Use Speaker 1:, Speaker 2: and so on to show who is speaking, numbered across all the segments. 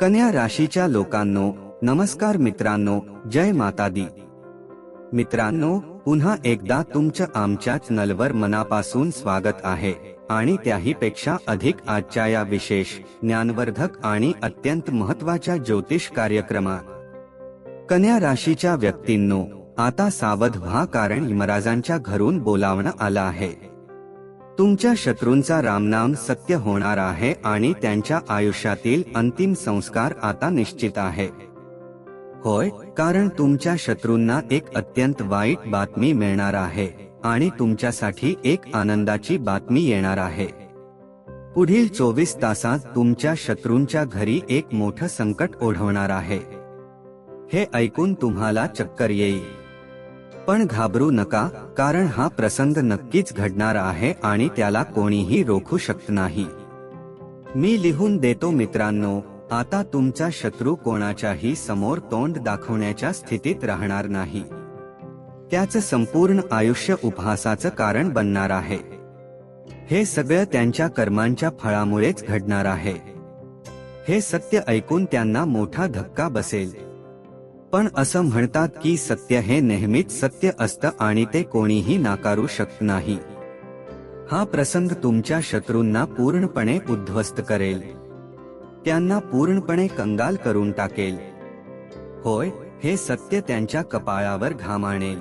Speaker 1: कन्या राशीच्या लोकांनो नमस्कार मित्रांनो जय माता दी मित्रांनो पुन्हा एकदा तुमचं आमच्या चॅनलवर मनापासून स्वागत आहे आणि त्याही पेक्षा अधिक आजच्या या विशेष ज्ञानवर्धक आणि अत्यंत महत्त्वाच्या ज्योतिष कार्यक्रमात कन्या राशीच्या व्यक्तींनो आता सावध व्हा कारण यमराजांच्या घरून बोलावणं आलं आहे. तुमच्या शत्रूंचा रामनाम सत्य होणार आहे आणि त्यांच्या आयुष्यातील अंतिम संस्कार आता निश्चित आहे. होय कारण तुमच्या शत्रूंना एक अत्यंत वाईट बातमी मिळणार आहे आणि तुमच्यासाठी एक आनंदाची बातमी येणार आहे. पुढील चोवीस तासात तुमच्या शत्रूंच्या घरी एक मोठं संकट ओढवणार आहे. हे ऐकून तुम्हाला चक्कर येईल. पण घाबरू नका कारण हा प्रसंग नक्कीच घडणार आहे आणि त्याला कोणीही रोखू शकत नाही. मी लिहून देतो मित्रांनो आता तुमचा शत्रू कोणाच्याही समोर तोंड दाखवण्याच्या स्थितीत राहणार नाही. त्याचं संपूर्ण आयुष्य उपहासाचं कारण बनणार आहे. हे सगळं त्यांच्या कर्मांच्या फळामुळेच घडणार आहे. हे सत्य ऐकून त्यांना मोठा धक्का बसेल. पण असं म्हणतात की सत्य हे नेहमीच सत्य असतं आणि ते कोणीही नाकारू शकत नाही. हा प्रसंग तुमच्या शत्रूंना पूर्णपणे उद्ध्वस्त करेल. त्यांना पूर्णपणे कंगाल करून टाकेल. होय हे सत्य त्यांच्या कपाळावर घाम आणेल.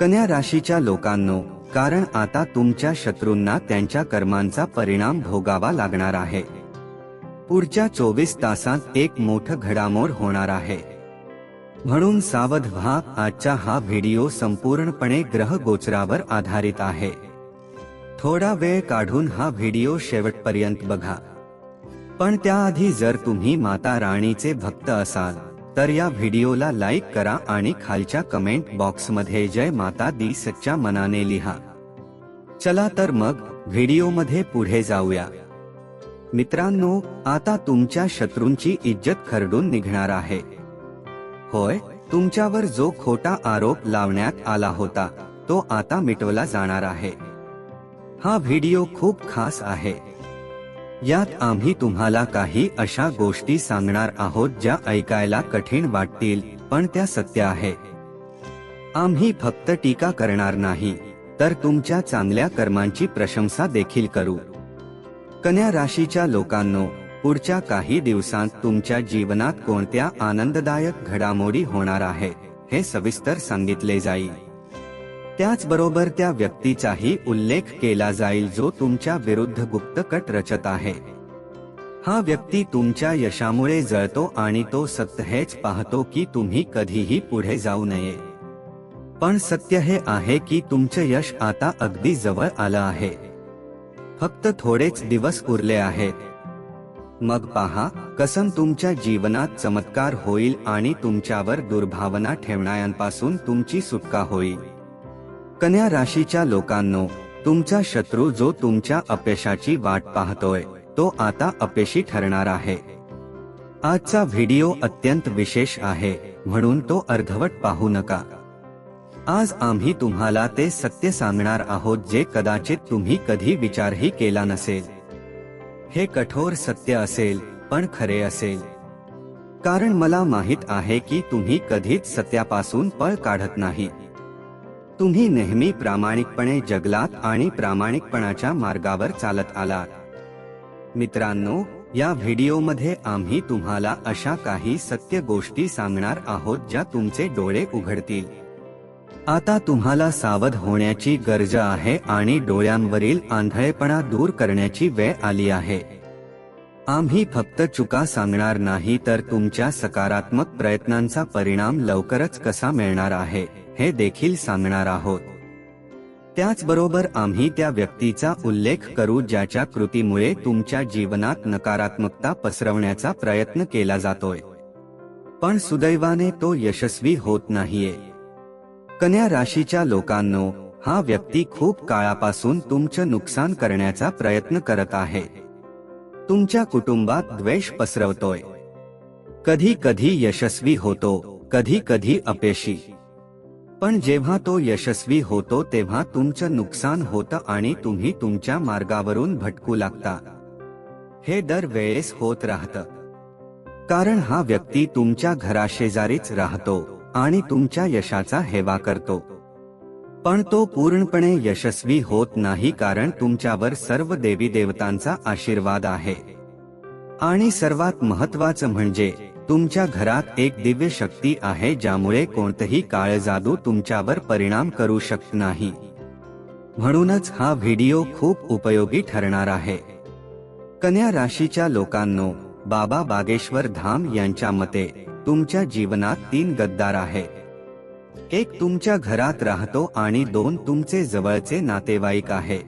Speaker 1: कन्या राशीच्या लोकांनो कारण आता तुमच्या शत्रूंना त्यांच्या कर्मांचा परिणाम भोगावा लागणार आहे. पुढच्या चोवीस तासात एक मोठं घडामोड होणार आहे. म्हणून सावध व्हा आजचा हा व्हिडिओ संपूर्णपणे ग्रह गोचरावर आधारित आहे. थोडा वेळ काढून हा व्हिडिओ शेवटपर्यंत बघा. पण त्याआधी जर तुम्ही माता राणीचे भक्त असाल तर या व्हिडिओला लाईक करा आणि खालच्या कमेंट बॉक्समध्ये जय माता दी सच्च्या मनाने लिहा. चला तर मग व्हिडिओमध्ये पुढे जाऊया. मित्रांनो आता तुमच्या शत्रूंची इज्जत खरडून निघणार आहे. होय तुमच्यावर जो खोटा आरोप लावण्यात आला होता तो आता मिटवला जाणार आहे. हा व्हिडिओ खूप खास आहे. यात आम्ही तुम्हाला काही अशा गोष्टी सांगणार आहोत ज्या ऐकायला कठीण वाटतील पण त्या सत्य आहे. आम्ही फक्त टीका करणार नाही तर तुमच्या चांगल्या कर्मांची प्रशंसा देखील करू. कन्या राशीच्या लोकांनो पुढच्या काही दिवसांत तुमच्या जीवनात कोणत्या आनंददायक घडामोडी होणार आहे हे सविस्तर सांगितले जाईल. त्याचबरोबर त्या व्यक्तीचाही उल्लेख केला जाईल जो तुमच्या विरुद्ध गुप्त कट रचत आहे. हा व्यक्ती तुमच्या यशामुळे जळतो आणि तो सत्य हेच पाहतो की तुम्ही कधीही पुढे जाऊ नये. पण सत्य हे आहे की तुमचे यश आता अगदी जवळ आलं आहे. फक्त थोडेच दिवस उरले आहेत. मग पहा कसम तुमच्या जीवनात चमत्कार होईल आणि तुमच्यावर दुर्भावना ठेवणाऱ्यांपासून तुमची सुटका होईल. कन्या राशीच्या लोकांनो तुमचा शत्रू जो तुमच्या अपयशाची वाट पाहतोय तो आता अपयशी ठरणार आहे. आजचा व्हिडिओ अत्यंत विशेष आहे म्हणून तो अर्धवट पाहू नका. आज आम्ही तुम्हाला ते सत्य सांगणार आहोत जे कदाचित तुम्ही कधी विचारही केला नसेल. हे कठोर सत्य असेल पण खरे असेल. कारण मला माहीत आहे की तुम्ही कधीच सत्यापासून पळ काढत नाही. तुम्ही नेहमी प्रामाणिकपणे जगलात आणि प्रामाणिकपणाच्या मार्गावर चालत आलात. मित्रांनो या व्हिडिओमध्ये आम्ही तुम्हाला अशा काही सत्य गोष्टी सांगणार आहोत ज्या तुमचे डोळे उघडतील. आता तुम्हाला सावध होण्याची गरज आहे आणि डोळ्यांवरील आंधळेपणा दूर करण्याची वेळ आली आहे. आम्ही फक्त चुका सांगणार नाही तर तुमच्या सकारात्मक प्रयत्नांचा परिणाम लवकरच कसा मिळणार आहे हे देखील सांगणार आहोत. त्याचबरोबर आम्ही त्या व्यक्तीचा उल्लेख करू ज्याच्या कृतीमुळे तुमच्या जीवनात नकारात्मकता पसरवण्याचा प्रयत्न केला जातोय. पण सुदैवाने तो यशस्वी होत नाहीये. कन्या राशीच्या लोकांनो हा व्यक्ती खूप काळापासून तुमचं नुकसान करण्याचा प्रयत्न करत आहे. तुमच्या कुटुंबात द्वेष पसरवतोय. कधी कधी यशस्वी होतो कधी कधी अपेशी पण जेव्हा तो यशस्वी होतो तेव्हा तुमचं नुकसान होतं आणि तुम्ही तुमच्या मार्गावरून भटकू लागता. हे दर वेळेस होत राहतं. कारण हा व्यक्ती तुमच्या घराशेजारीच राहतो. आणि तुमच्या यशाचा हेवा करतो. पण तो पूर्णपणे यशस्वी होत नाही कारण तुमच्यावर सर्व देवी देवतांचा आशीर्वाद आहे. आणि सर्वात महत्वाचं म्हणजे तुमच्या घरात एक दिव्य शक्ती आहे ज्यामुळे कोणतंही काळ जादू तुमच्यावर परिणाम करू शकत नाही. म्हणूनच हा व्हिडिओ खूप उपयोगी ठरणार आहे. कन्या राशीच्या लोकांनो बाबा बागेश्वर धाम यांच्या मते तुमच्या जीवनात तीन गद्दार आहेत एक तुमच्या घरात राहतो आणि दोन तुमचे जवळचे नातेवाईक आहे.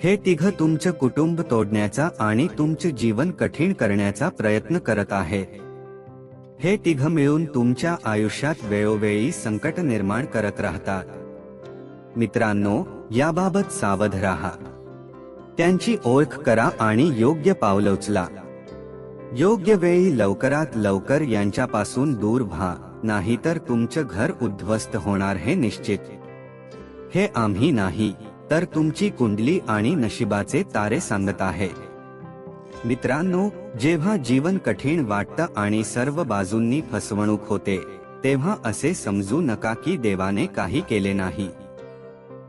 Speaker 1: हे तिघ तुमचं कुटुंब तोडण्याचा आणि तुमचे जीवन कठीण करण्याचा प्रयत्न करत आहे. हे तिघ मिळून तुमच्या आयुष्यात वेळोवेळी संकट निर्माण करत राहतात. मित्रांनो याबाबत सावध राहा. त्यांची ओळख करा आणि योग्य पावलं उचला. योग्य वेळी लवकरात लवकर यांच्यापासून दूर व्हा नाहीतर तुमचं घर उद्ध्वस्त होणार हे निश्चित. हे आम्ही नाही तर तुमची कुंडली आणि नशिबाचे तारे सांगत आहे. मित्रांनो जेव्हा जीवन कठीण वाटतं आणि सर्व बाजूंनी फसवणूक होते तेव्हा असे समजू नका की देवाने काही केले नाही.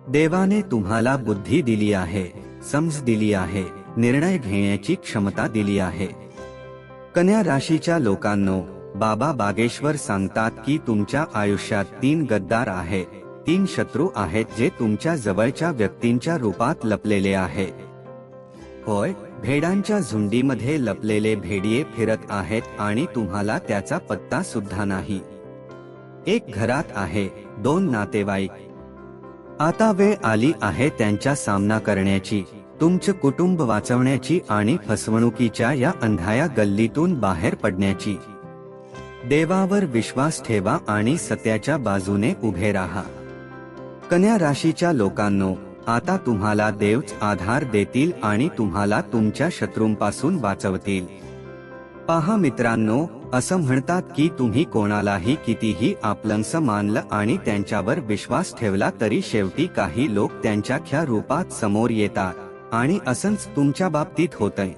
Speaker 1: देवाने तुम्हाला बुद्धी दिली आहे समज दिली आहे निर्णय घेण्याची क्षमता दिली आहे. कन्या राशीच्या लोकांनो बाबा बागेश्वर सांगतात की तुमच्या आयुष्यात तीन गद्दार आहेत तीन शत्रू आहेत जे तुमच्या जवळच्या व्यक्तींच्या रूपात लपलेले आहे. होय भेडांच्या झुंडीमध्ये लपलेले भेडिये फिरत आहेत आणि तुम्हाला त्याचा पत्ता सुद्धा नाही. एक घरात आहे दोन नातेवाईक. आता वेळ आली आहे त्यांचा सामना करण्याची. तुमचं कुटुंब वाचवण्याची आणि फसवणुकीच्या या अंधाया गल्लीतून बाहेर पडण्याची. देवावर विश्वास ठेवा आणि सत्याच्या बाजूने उभे राहा. कन्या राशीच्या लोकांनो आता तुम्हाला देवच आधार देतील आणि तुम्हाला तुमच्या शत्रूंपासून वाचवतील. पहा मित्रांनो असं म्हणतात की तुम्ही कोणालाही कितीही आपलंस मानलं आणि त्यांच्यावर विश्वास ठेवला तरी शेवटी काही लोक त्यांच्या ख्या रूपात समोर येतात. आणि असंच तुमच्या बाबतीत होतंय.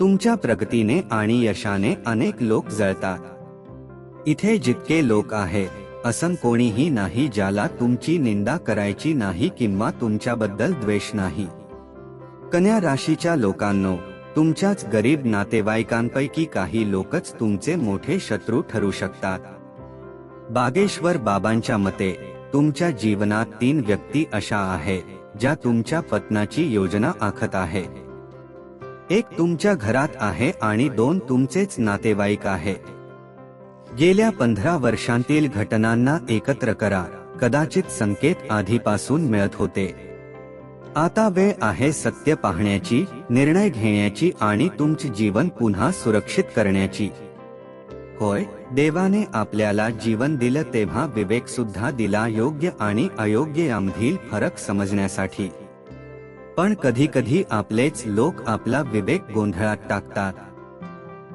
Speaker 1: तुमच्या प्रगतीने आणि यशाने अनेक लोक जळतात. इथे जितके लोक आहेत असं कोणीही नाही ज्याला तुमची निंदा करायची नाही किंवा तुमच्याबद्दल द्वेष नाही. कन्या राशीच्या लोकांनो तुमच्याच गरीब नातेवाईकांपैकी काही लोकच तुमचे मोठे शत्रू ठरू शकतात. बागेश्वर बाबांच्या मते तुमच्या जीवनात तीन व्यक्ती अशा आहेत. ज्या तुमच्या पतनाची योजना आखत आहे. एक तुमच्या घरात आहे आणि दोन तुमचेच नातेवाईक आहे. गेल्या पंधरा वर्षांतील घटनांना एकत्र करा कदाचित संकेत आधीपासून मिळत होते. आता वेळ आहे सत्य पाहण्याची निर्णय घेण्याची आणि तुमचे जीवन पुन्हा सुरक्षित करण्याची. होय देवाने आपल्याला जीवन दिलं तेव्हा विवेक सुद्धा दिला योग्य आणि अयोग्य यामधील फरक समजण्यासाठी. पण कधी कधी आपलेच लोक आपला विवेक गोंधळात टाकतात.